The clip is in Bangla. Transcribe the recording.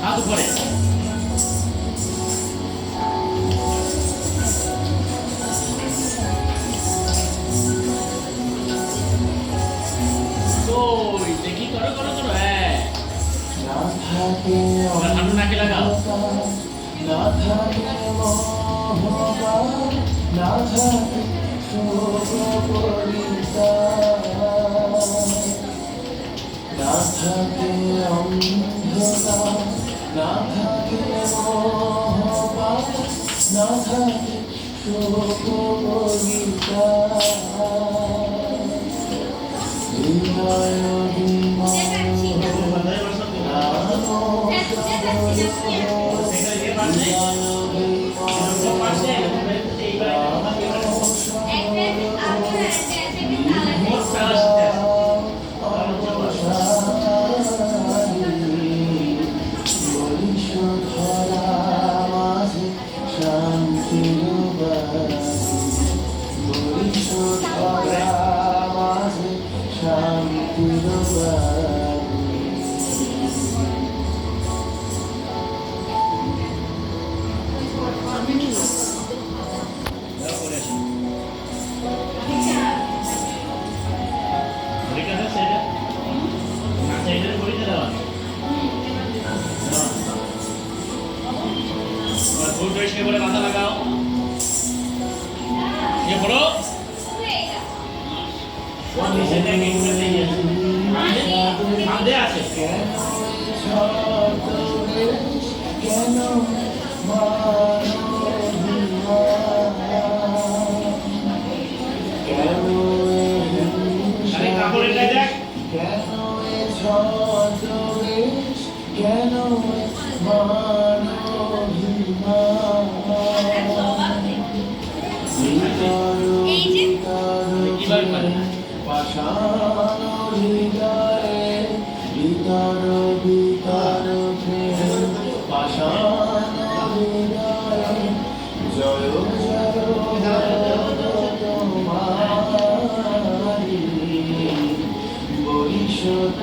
あとこれ。そう、देखी करो करो करो है। और हम ना के लगाओ। ना था के मोह का, ना था के না থাকে অন্ধকার না থাকে না থাকে শোকরিতা হৃদয় বিমান এবার ফুল পরিষ্কার করে মাথা লাগাও ये पढ़ो সেটা কি করে দিয়ে সামনে আছে কেন ছতরে কেন মানবিমা কেন পাষাণ হৃদয়ে ভিতর ভিতর প্রেম পাষাণ হৃদয়ে জয় জয় তোমারি বরিশোধ